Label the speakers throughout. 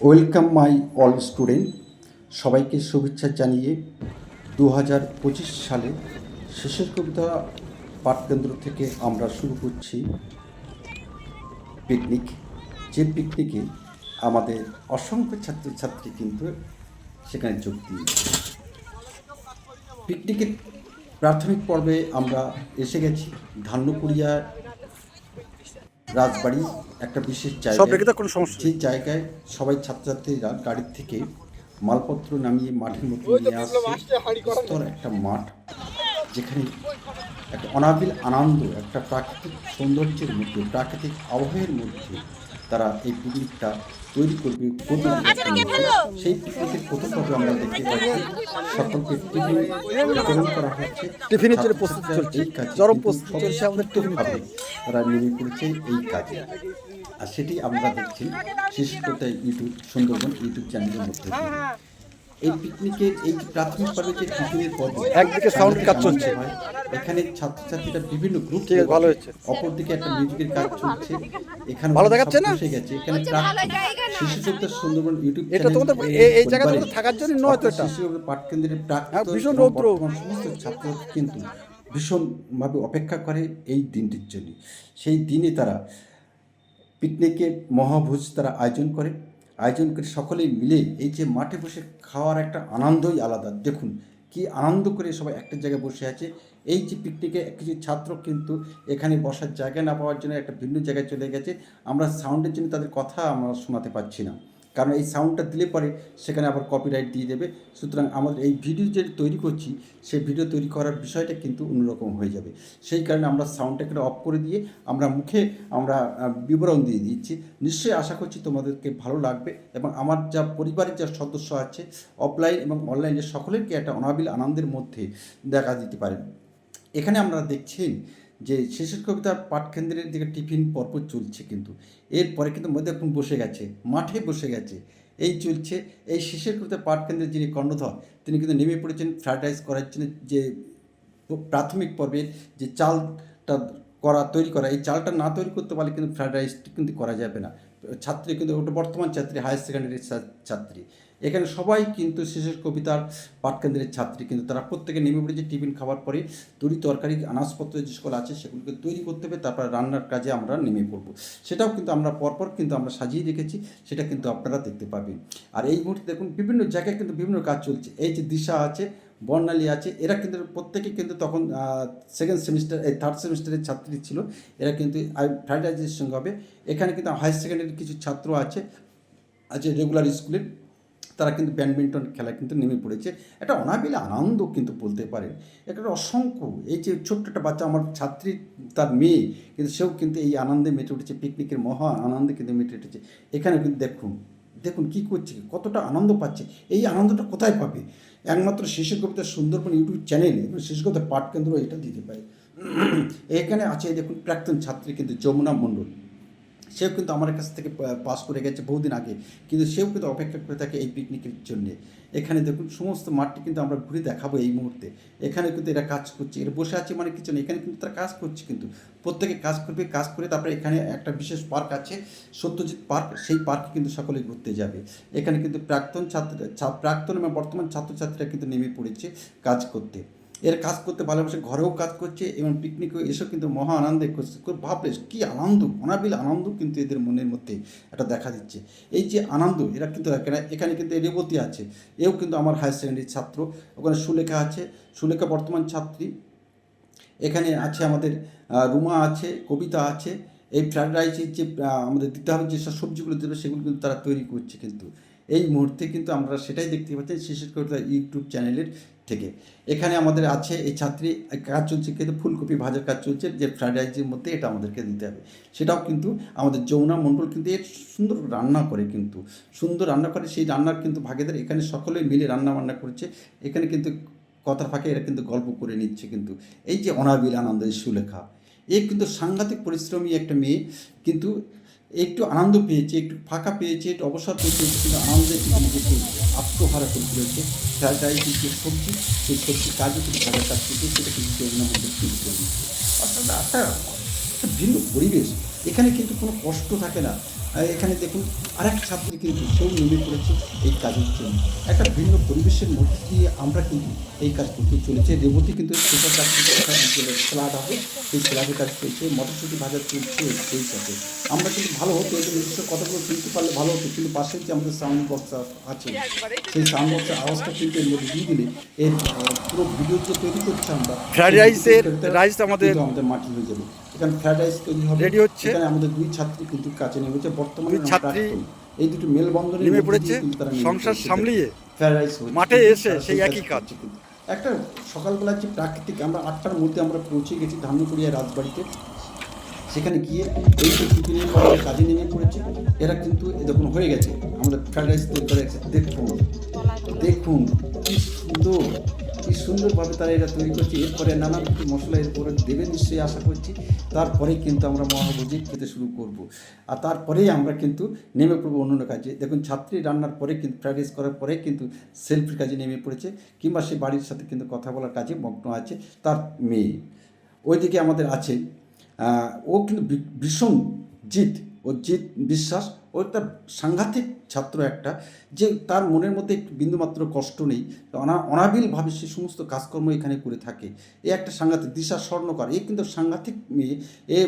Speaker 1: Welcome my all student সবাইকে শুভেচ্ছা জানিয়ে দু হাজার পঁচিশ সালে শেষের কবিতা পাঠকেন্দ্র থেকে আমরা শুরু করছি পিকনিক যে পিকনিকে আমাদের অসংখ্য ছাত্রছাত্রী কিন্তু সেখানে যোগ দিয়েছে। পিকনিকের প্রাথমিক পর্বে আমরা এসে গেছি। ধান্যকুড়িয়া রাজবাড়ি একটা বিশেষ জায়গা
Speaker 2: কোনো সমস্যা নেই।
Speaker 1: সেই জায়গায় সবাই ছাত্রছাত্রীরা গাড়ির থেকে মালপত্র নামিয়ে মাঠের মধ্যে নিয়ে আসছে একটা মাঠ যেখানে একটা অনাবিল আনন্দ একটা প্রাকৃতিক সৌন্দর্যের মধ্যে প্রাকৃতিক আবহাওয়ার মধ্যে তারা এই পিকনিকটা তৈরি করবে। করবে সেই পিকনিকের আমরা দেখতে পাচ্ছি সকলকে টিফিন বিতরণ করা হচ্ছে
Speaker 2: টিফিনের জন্য প্রস্তুতি
Speaker 1: ছাত্রছাত্রীরা
Speaker 2: চলছে। চরম প্রস্তুতি চলছে আমাদের
Speaker 1: তারা নেমে পড়েছে এই কাজে আর সেটি আমরা দেখছি শেষ কথা ইউটিউব সুন্দরবন ইউটিউব চ্যানেলের মধ্যে। এই পিকনিকের এই প্রাথমিক পর্বে যে টিফিনের পর্ব
Speaker 2: একদিকে sound কাজ চলছে।
Speaker 1: এখানে ছাত্রছাত্রীরা বিভিন্ন গ্রুপ
Speaker 2: ঠিক আছে, ভালো হয়েছে।
Speaker 1: অপরদিকে একটা মিউজিকের কাজ চলছে এখানে
Speaker 2: ভালো দেখাচ্ছে না?
Speaker 1: বসে গেছে এখানে শিশু সত্য সুন্দরবন ইউটিউব
Speaker 2: এটা তোমাদের এই- তোমাদের থাকার জন্য নয় তো এটা।
Speaker 1: শিশু পাঠকেন্দ্রের প্রাক্তন
Speaker 2: হ্যাঁ, ভীষণ রৌদ্র।
Speaker 1: সমস্ত ছাত্র কিন্তু ভীষণভাবে অপেক্ষা করে এই দিনটির জন্য সেই দিনে তারা পিকনিকের মহাভোজ তারা আয়োজন করে আয়োজন করে সকলেই মিলে এই যে মাঠে বসে খাওয়ার একটা আনন্দই আলাদা। দেখুন, কি আনন্দ করে সবাই একটা জায়গায় বসে আছে। এই যে পিকনিকে কিছু ছাত্র কিন্তু এখানে বসার জায়গা না পাওয়ার জন্য একটা ভিন্ন জায়গায় চলে গেছে। আমরা সাউন্ডের জন্য তাদের কথা আমরা শোনাতে পারছি না। কারণ এই সাউন্ডটা দিলে পরে সেখানে আবার কপিরাইট দিয়ে দেবে। সুতরাং আমাদের এই ভিডিও যে তৈরি করছি, সেই ভিডিও তৈরি করার বিষয়টা কিন্তু অন্যরকম হয়ে যাবে। সেই কারণে আমরা সাউন্ডটাকে অফ করে দিয়ে আমরা মুখে আমরা বিবরণ দিয়ে দিচ্ছি। নিশ্চয়ই আশা করছি তোমাদেরকে ভালো লাগবে এবং আমার যা পরিবারের যা সদস্য আছে অফলাইন এবং অনলাইনে সকলেরকে একটা অনাবিল আনন্দের মধ্যে দেখা দিতে পারে। এখানে আমরা দেখছেন যে শেষের কবিতা পাঠকেন্দ্রের দিকে টিফিন পরপর চলছে কিন্তু। এরপরে কিন্তু মধ্যে এখন বসে গেছে, মাঠে বসে গেছে। এই চলছে, এই শেষের কবিতা পাঠকেন্দ্রের যিনি কর্ণধর, তিনি কিন্তু নেমে পড়েছেন ফ্রাইড রাইস করার জন্য যে প্রাথমিক পর্বের যে চালটা করা, তৈরি করা, এই চালটা না তৈরি করতে পারলে কিন্তু ফ্রাইড রাইস কিন্তু করা যাবে না। ছাত্রী কিন্তু, ওটা বর্তমান ছাত্রী হায়ার সেকেন্ডারি ছাত্রী। এখানে সবাই কিন্তু শেষের কবিতার পাঠকেন্দ্রের ছাত্রী, কিন্তু তারা প্রত্যেকে নেমে পড়েছে টিফিন খাওয়ার পরে। তরি তরকারি, আনাজপত্র যে সকল আছে সেগুলোকে তৈরি করতে হবে, তারপর রান্নার কাজে আমরা নেমে পড়ব। সেটাও কিন্তু আমরা পরপর কিন্তু আমরা সাজিয়ে রেখেছি, সেটা কিন্তু আপনারা দেখতে পাবেন আর এই মুহূর্তে দেখুন, বিভিন্ন জায়গায় কিন্তু বিভিন্ন কাজ চলছে। এই যে দিশা আছে, বর্ণালী আছে, এরা কিন্তু প্রত্যেকে কিন্তু তখন সেকেন্ড সেমিস্টার এই থার্ড সেমিস্টারের ছাত্রী ছিল, এরা কিন্তু ফ্রাইড রাইসের সঙ্গে হবে। এখানে কিন্তু হায়ার সেকেন্ডারির কিছু ছাত্র আছে আছে রেগুলার স্কুলের তারা কিন্তু ব্যাডমিন্টন খেলা কিন্তু নেমে পড়েছে। একটা অনাবিল আনন্দ কিন্তু বলতে পারেন। একটা অসংখ্য, এই যে ছোট্ট একটা বাচ্চা, আমার ছাত্রী, তার মেয়ে, কিন্তু সেও কিন্তু এই আনন্দে মেতে উঠেছে পিকনিকের মহা আনন্দে কিন্তু মেতে উঠেছে। এখানে কিন্তু দেখুন দেখুন কী করছে, কতটা আনন্দ পাচ্ছে। এই আনন্দটা কোথায় পাবে? একমাত্র শিশু কবিতা সুন্দরবন ইউটিউব চ্যানেলে, এবং শিশু কবিতা পাঠ কেন্দ্র এটা দিতে পারে। এখানে আছে দেখুন, প্রাক্তন ছাত্রী কিন্তু যমুনা মণ্ডল। সেও কিন্তু আমার কাছ থেকে পাস করে গেছে বহুদিন আগে। কিন্তু সেও কিন্তু অপেক্ষা করে থাকে এই পিকনিকের জন্যে। এখানে দেখুন, সমস্ত মাঠটি কিন্তু আমরা ঘুরে দেখাবো এই মুহূর্তে। এখানে কিন্তু এরা কাজ করছে। এরা বসে আছে মানে কিছু না এখানে কিন্তু তারা কাজ করছে কিন্তু। প্রত্যেকে কাজ করবে, কাজ করে তারপরে এখানে একটা বিশেষ পার্ক আছে, সত্যজিৎ পার্ক। সেই পার্কে কিন্তু সকলে ঘুরতে যাবে। এখানে কিন্তু প্রাক্তন ছাত্র প্রাক্তন এবং বর্তমান ছাত্রছাত্রীরা কিন্তু নেমে পড়েছে কাজ করতে। এর কাজ করতে ভালোবাসে, ঘরেও কাজ করছে এবং পিকনিকেও এসেও কিন্তু মহা আনন্দে করছে। খুব ভাবলে কী আনন্দ অনাবিল আনন্দ কিন্তু এদের মনের মধ্যে এটা দেখা দিচ্ছে। এই যে আনন্দ, এরা কিন্তু এখানে কিন্তু রেবতী আছে। এও কিন্তু আমার হায়ার সেকেন্ডারির ছাত্র। ওখানে সুলেখা আছে। সুলেখা বর্তমান ছাত্রী। এখানে আছে আমাদের রুমা আছে, কবিতা আছে। এই ফ্রাইড রাইসের যে আমাদের দিতে হবে যেসব সবজিগুলো দেবে, সেগুলো কিন্তু তারা তৈরি করছে কিন্তু। এই মুহূর্তে কিন্তু আমরা সেটাই দেখতে পাচ্ছি। শিশির করে ইউটিউব চ্যানেলের থেকে। এখানে আমাদের আছে এই ছাত্রী কাজ চলছে কিন্তু ফুলকপি ভাজার কাজ চলছে, যে ফ্রাইড রাইসের মধ্যে এটা আমাদেরকে দিতে হবে। সেটাও কিন্তু আমাদের যমুনা মণ্ডল কিন্তু এর সুন্দর রান্না করে কিন্তু, সুন্দর রান্না করে। সেই রান্নার কিন্তু ভাগেদার এখানে সকলে মিলে রান্না বান্না করছে। এখানে কিন্তু কথার ফাঁকে এরা কিন্তু গল্প করে নিচ্ছে কিন্তু। এই যে অনাবিল আনন্দ এই সুলেখা, এ কিন্তু সাংঘাতিক পরিশ্রমী একটা মেয়ে কিন্তু একটু আনন্দ পেয়েছে, একটু ফাঁকা পেয়েছে, একটু অবসর পেয়েছে কিন্তু আনন্দের কিন্তু নিজেকে আত্মহারা করে তুলেছে। রাইসের যে সবজি, সেই সবজি কাজও কিন্তু ভালো কাজ করছে সেটা কিন্তু যোজনার মধ্যে তৈরি করে দিচ্ছে অর্থাৎ একটা ভিন্ন পরিবেশ। এখানে কিন্তু কোনো কষ্ট থাকে না। এখানে দেখুন আরেক ছাত্রী কিন্তু সেও নেমে পড়েছে এই কাজের জন্য। একটা ভিন্ন পরিবেশের মধ্যে দিয়ে আমরা কিন্তু এই কাজ করতে চলেছে। রেবতী কিন্তু সেসব কাজ স্যালাড হবে সেই স্যালাডের কাজ চলছে মটরশুঁটি ভাজা চলছে সেই সাথে। আমরা কিন্তু ভালো হতো এই নিজস্ব কথাগুলো শুনতে পারলে ভালো হতো কিন্তু পাশে যে আমাদের সাউন্ড বক্স আছে সেই সাউন্ড বক্সের আওয়াজটা কিন্তু এর মধ্যে দিয়ে দিলে এর পুরো ভিডিও যে তৈরি করছে আমরা ভিডিওটা
Speaker 2: rice আমাদের
Speaker 1: আমাদের মাটি হয়ে যাবে। এখানে ফ্রাইড রাইস তৈরি হবে।
Speaker 2: Ready হচ্ছে।
Speaker 1: এখানে আমাদের দুই ছাত্রী কিন্তু কাজে নেমেছে বর্তমানে
Speaker 2: ছাত্রী
Speaker 1: এই দুটো মেলবন্ধনের
Speaker 2: নেমে পড়েছে, সংসার সামলিয়ে
Speaker 1: ফ্রাইড রাইস
Speaker 2: মাঠে এসে সেই একই কাজ।
Speaker 1: একটা সকালবেলা যে প্রাকৃতিক আমরা আটটার মধ্যে আমরা পৌঁছে গেছি ধান্যকুড়িয়া রাজবাড়িতে। সেখানে গিয়ে এই যে টিফিনের পরে কাজে নেমে পড়েছে এরা কিন্তু এরকম হয়ে গেছে। আমাদের ফ্রাইড রাইস তৈরি করে দেখুন। দেখুন কি সুন্দর। সুন্দরভাবে তারা এটা তৈরি করছে। এরপরে নানান মশলা এরপরে দেবে নিশ্চয়ই আশা করছি। তারপরেই কিন্তু আমরা মহাভোজি খেতে শুরু করব। আর তারপরেই আমরা কিন্তু নেমে পড়ব অন্য কাজে। দেখুন, ছাত্রী রান্নার পরে কিন্তু রাইস করার পরে কিন্তু সেলফির কাজে নেমে পড়েছে। কিংবা সে বাড়ির সাথে কিন্তু কথা বলার কাজে মগ্ন আছে তার মেয়ে। ওইদিকে আমাদের আছে ও কিন্তু ভীষণ জিত। ও জিত বিশ্বাস ও একটা সাংঘাতিক ছাত্র একটা যে তার মনের মধ্যে বিন্দুমাত্র কষ্ট নেই, অনা অনাবিলভাবে সে সমস্ত কাজকর্ম এখানে করে থাকে। এ একটা সাংঘাতিক দিশা স্বর্ণকার, এ কিন্তু সাংঘাতিক মেয়ে, এ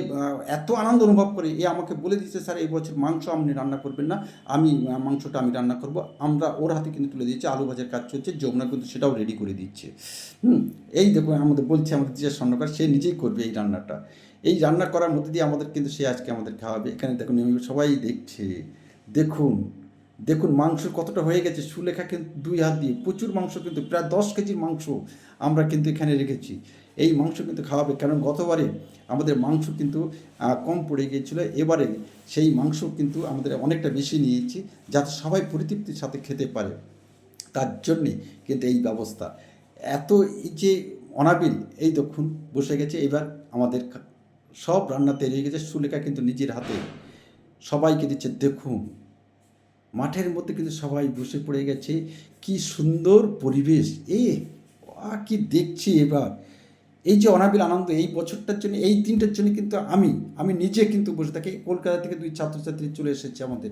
Speaker 1: এত আনন্দ অনুভব করে, এ আমাকে বলে দিচ্ছে স্যার, এই বছর মাংস আপনি রান্না করবেন না, আমি মাংসটা আমি রান্না করব। আমরা ওর হাতে কিন্তু তুলে দিচ্ছি আলু ভাজার কাজ চলছে, যমুনা কিন্তু সেটাও রেডি করে দিচ্ছে। হুম, এই দেখুন, আমাদের বলছে, আমাদের দিশা স্বর্ণকার, সে নিজেই করবে এই রান্নাটা। এই রান্না করার মধ্যে দিয়ে আমাদের কিন্তু সে আজকে আমাদের খাওয়াবে। এখানে দেখুন সবাই দেখছে। দেখুন দেখুন মাংস কতটা হয়ে গেছে। সুলেখা কিন্তু দুই হাত দিয়ে, প্রচুর মাংস কিন্তু, প্রায় দশ কেজির মাংস আমরা কিন্তু এখানে রেখেছি। এই মাংস কিন্তু খাওয়াবে। কারণ গতবারে আমাদের মাংস কিন্তু কম পড়ে গিয়েছিল। এবারে সেই মাংস কিন্তু আমাদের অনেকটা বেশি নিয়েছি, যাতে সবাই পরিতৃপ্তির সাথে খেতে পারে। তার জন্যে কিন্তু এই ব্যবস্থা। এত যে অনাবিল, এই দেখুন, বসে গেছে। এবার আমাদের সব রান্না তৈরি হয়ে গেছে। সুলেখা কিন্তু নিজের হাতে সবাইকে দিচ্ছে, দেখুন, মাঠের মধ্যে কিন্তু সবাই বসে পড়ে গেছে। কি সুন্দর পরিবেশ। এ কি দেখছি এবার। এই যে অনাবিল আনন্দ, এই বছরটার জন্য, এই দিনটার জন্য কিন্তু আমি আমি নিজে কিন্তু বসে থাকি। কলকাতা থেকে দুই ছাত্রছাত্রী চলে এসেছে আমাদের।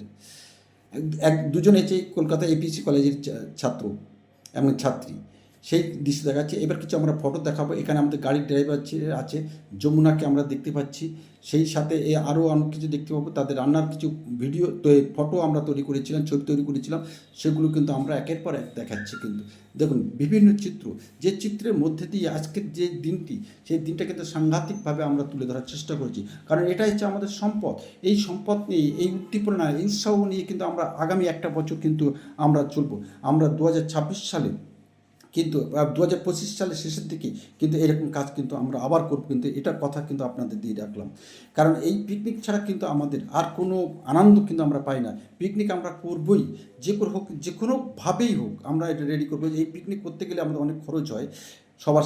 Speaker 1: এক- দুজন এসে কলকাতা এপিসি কলেজের ছাত্র এবং ছাত্রী। সেই দৃশ্য দেখাচ্ছে। এবার কিছু আমরা ফটো দেখাবো। এখানে আমাদের গাড়ির ড্রাইভার আছে। যমুনাকে আমরা দেখতে পাচ্ছি। সেই সাথে এ আরও অনেক কিছু দেখতে পাবো। তাদের রান্নার কিছু ভিডিও তো ফটো আমরা তৈরি করেছিলাম, ছবি তৈরি করেছিলাম। সেগুলো কিন্তু আমরা একের পর এক দেখাচ্ছি কিন্তু। দেখুন, বিভিন্ন চিত্র। যে চিত্রের মধ্যে দিয়ে আজকের যে দিনটি, সেই দিনটা কিন্তু সাংঘাতিকভাবে আমরা তুলে ধরার চেষ্টা করেছি। কারণ এটা হচ্ছে আমাদের সম্পদ। এই সম্পদ নিয়ে, এই উদ্দীপনা, এই উৎসাহ নিয়ে কিন্তু আমরা আগামী একটা বছর কিন্তু আমরা চলবো। আমরা দু হাজার ছাব্বিশ সালে কিন্তু দু হাজার পঁচিশ সালের শেষের দিকে কিন্তু এরকম কাজ কিন্তু আমরা আবার করব, কিন্তু এটার কথা কিন্তু আপনাদের দিয়ে রাখলাম। কারণ এই পিকনিক ছাড়া কিন্তু আমাদের আর কোনো আনন্দ কিন্তু আমরা পাই না। পিকনিক আমরা করবই, যে কোনো হোক যে কোনোভাবেই হোক, আমরা এটা রেডি করব এই পিকনিক করতে গেলে আমাদের অনেক খরচ হয়। সবার